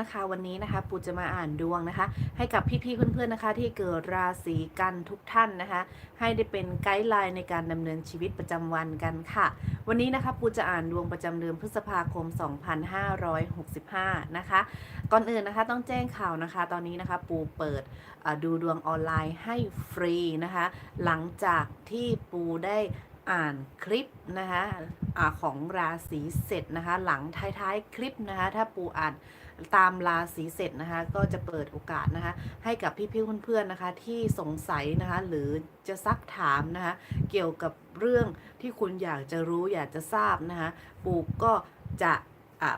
นะคะวันนี้นะคะปูจะมาอ่านดวงนะคะ ให้กับพี่ๆเพื่อนๆนะคะ ที่เกิดราศีกันทุกท่านนะคะ ให้ได้เป็นไกด์ไลน์ในการดำเนินชีวิตประจำวันกันค่ะ วันนี้นะคะปูจะอ่านดวงประจำเดือนพฤษภาคม 2565 นะคะ ก่อนอื่นนะคะต้องแจ้งข่าวนะคะ ตอนนี้นะคะปูเปิดดูดวงออนไลน์ให้ฟรีนะคะ หลังจากที่ปูได้อ่านคลิปนะคะอาของราศีเสร็จนะคะ หลังท้ายๆคลิปนะคะ ถ้าปูอ่าน ตามราศีเสร็จนะคะ ก็จะเปิดโอกาสนะคะ ให้กับพี่ๆเพื่อนๆนะคะ ที่สงสัยนะคะ หรือจะซักถามนะคะ เกี่ยวกับเรื่องที่คุณอยากจะรู้อยากจะทราบนะคะ ปูก็จะอะ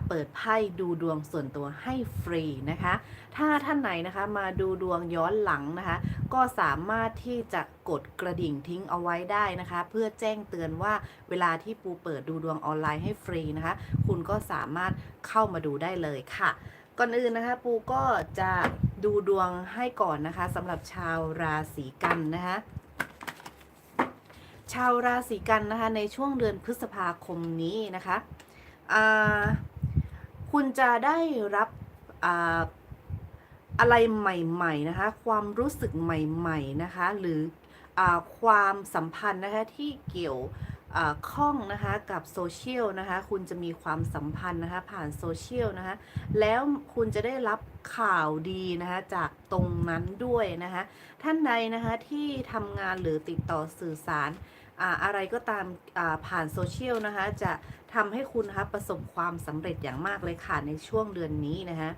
เปิดไพ่ดูดวงส่วนตัวให้ฟรีนะคะ ถ้าท่านไหนนะคะมาดูดวงย้อนหลังนะคะ ก็สามารถที่จะกดกระดิ่งทิ้งเอาไว้ได้นะคะ เพื่อแจ้งเตือนว่าเวลาที่ปูเปิดดูดวงออนไลน์ให้ฟรีนะคะ คุณก็สามารถเข้ามาดูได้เลยค่ะ ก่อนอื่นนะคะปูก็จะดูดวงให้ก่อนนะคะสำหรับชาวราศีกันนะคะชาวราศีกันนะคะในช่วงเดือนพฤษภาคมนี้นะคะอ่า คุณจะได้รับอะไรใหม่ๆนะคะ ความรู้สึกใหม่ๆนะคะ หรืออความสัมพันธ์นะคะที่เกี่ยวข้องนะคะกับโซเชียลนะคะ คุณจะมีความสัมพันธ์นะคะผ่านโซเชียลนะคะ แล้วคุณจะได้รับข่าวดีนะคะจากตรงนั้นด้วยนะคะ ท่านใดนะคะที่ทำงานหรือติดต่อสื่อสาร อะไรก็ตามผ่านโซเชียลนะคะจะทำให้คุณคะประสบความสำเร็จอย่างมากเลยค่ะในช่วงเดือนนี้นะคะ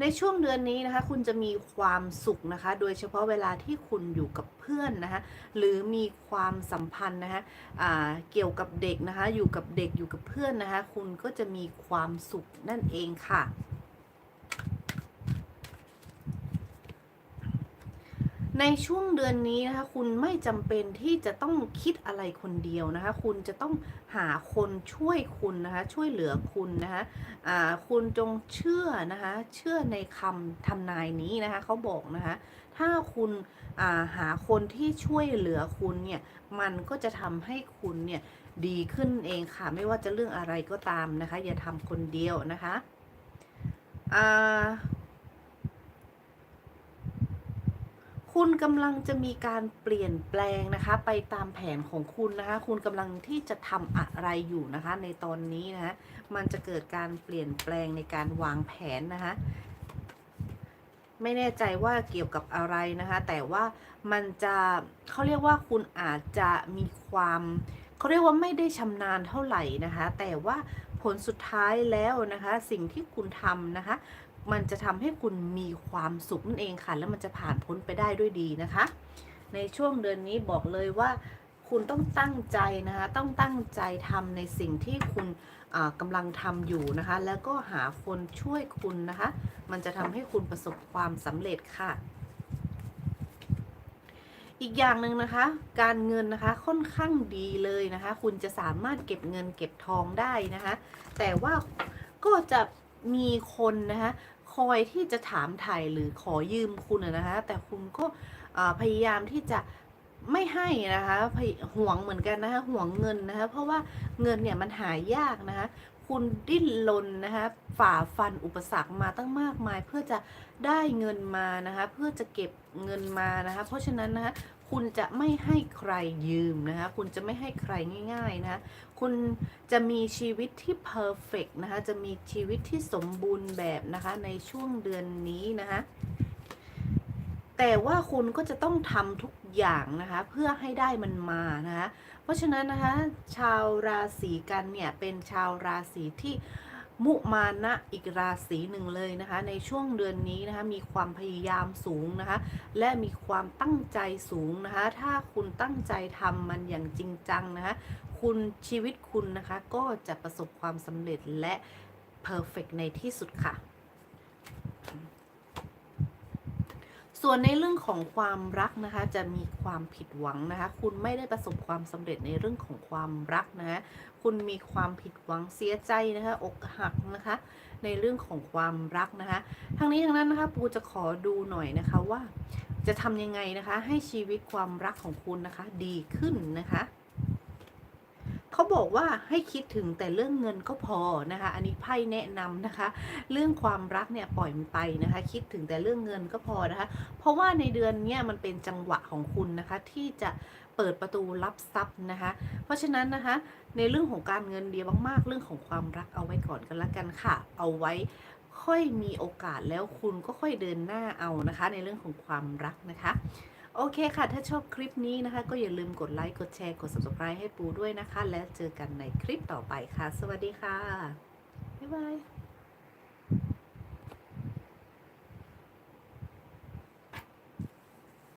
ในช่วงเดือนนี้นะคะคุณจะมีความสุขนะคะ โดยเฉพาะเวลาที่คุณอยู่กับเพื่อนนะคะหรือมีความสัมพันธ์นะคะอ่าเกี่ยวกับเด็กนะคะอยู่กับเด็กอยู่กับเพื่อนนะคะ คุณก็จะมีความสุขนั่นเองค่ะ ในช่วงเดือนนี้นะคะคุณไม่จำเป็นที่จะต้องคิดอะไรคนเดียวนะคะ คุณจะต้องหาคนช่วยคุณนะคะ ช่วยเหลือคุณนะคะอ่าคุณจงเชื่อนะคะ เชื่อในคำทำนายนี้นะคะเขาบอกนะคะ ถ้าคุณาหาคนที่ช่วยเหลือคุณเนี่ย มันก็จะทำให้คุณเนี่ยดีขึ้นเองค่ะ ไม่ว่าจะเรื่องอะไรก็ตามนะคะ อย่าทำคนเดียวนะคะอ่า คุณกำลังจะมีการเปลี่ยนแปลงนะคะ ไปตามแผนของคุณนะคะ คุณกำลังที่จะทำอะไรอยู่นะคะ ในตอนนี้นะคะมันจะเกิดการเปลี่ยนแปลงในการวางแผนนะคะไม่แน่ใจว่าเกี่ยวกับอะไรนะคะ แต่ว่ามันจะเขาเรียกว่าคุณอาจจะมีความเขาเรียกว่าไม่ได้ชำนาญเท่าไหร่นะคะ แต่ว่าผลสุดท้ายแล้วนะคะ สิ่งที่คุณทำนะคะ มันจะทำให้คุณมีความสุขนั่นเองค่ะ แล้วมันจะผ่านพ้นไปได้ด้วยดีนะคะ ในช่วงเดือนนี้บอกเลยว่าคุณต้องตั้งใจนะคะ ต้องตั้งใจทำในสิ่งที่คุณอ่ากำลังทำอยู่นะคะ แล้วก็หาคนช่วยคุณนะคะ มันจะทำให้คุณประสบความสำเร็จค่ะ อีกอย่างหนึ่งนะคะ การเงินนะคะค่อนข้างดีเลยนะคะ คุณจะสามารถเก็บเงินเก็บทองได้นะคะ แต่ว่าก็จะ มีคนนะคะคอยที่จะถามไถ่หรือขอยืมคุณนะคะแต่คุณก็พยายามที่จะไม่ให้นะคะห่วงเหมือนกันนะคะห่วงเงินนะคะเพราะว่าเงินเนี่ยมันหายากนะคะ คุณดิ้นรนนะคะฝ่าฟันอุปสรรคมาตั้งมากมาย เพื่อจะได้เงินมานะคะเพื่อจะเก็บเงินมานะคะเพราะฉะนั้นนะคะคุณจะไม่ให้ใครยืมนะคะคุณจะไม่ให้ใครง่ายๆนะคะคุณจะมีชีวิตที่เพอร์เฟกนะคะจะมีชีวิตที่สมบูรณ์แบบนะคะในช่วงเดือนนี้นะคะ แต่ว่าคุณก็จะต้องทำทุกอย่างนะคะ เพื่อให้ได้มันมานะคะเพราะฉะนั้นนะคะ ชาวราศีกันเนี่ยเป็นชาวราศีที่มุมานะอีกราศีหนึ่งเลยนะคะ ในช่วงเดือนนี้นะคะมีความพยายามสูงนะคะ และมีความตั้งใจสูงนะคะ ถ้าคุณตั้งใจทำมันอย่างจริงจังนะคะ คุณชีวิตคุณนะคะก็จะประสบความสำเร็จและเพอร์เฟกในที่สุดค่ะ ส่วนในเรื่องของความรักนะคะ จะมีความผิดหวังนะคะ คุณไม่ได้ประสบความสำเร็จในเรื่องของความรักนะคะคุณมีความผิดหวังเสียใจนะคะอกหักนะคะ ในเรื่องของความรักนะคะทั้งนี้ทั้งนั้นนะคะปูจะขอดูหน่อยนะคะว่า จะทำยังไงนะคะ ให้ชีวิตความรักของคุณนะคะ ดีขึ้นนะคะ บอกว่าให้คิดถึงแต่เรื่องเงินก็พอนะคะ อันนี้ไพ่แนะนำนะคะ เรื่องความรักเนี่ยปล่อยมันไปนะคะ คิดถึงแต่เรื่องเงินก็พอนะคะ เพราะว่าในเดือนเนี้ยมันเป็นจังหวะของคุณนะคะที่จะเปิดประตูรับทรัพย์นะคะ เพราะฉะนั้นนะคะ ในเรื่องของการเงินเดียวมากๆ เรื่องของความรักเอาไว้ก่อนกันละกันค่ะ เอาไว้ค่อยมีโอกาสแล้วคุณก็ค่อยเดินหน้าเอานะคะ ในเรื่องของความรักนะคะ โอเคค่ะ ถ้าชอบคลิปนี้นะคะ ก็อย่าลืมกดไลค์ กดแชร์ กด subscribe ให้ปูด้วยนะคะ แล้วเจอกันในคลิปต่อไปค่ะ สวัสดีค่ะ บ๊ายบาย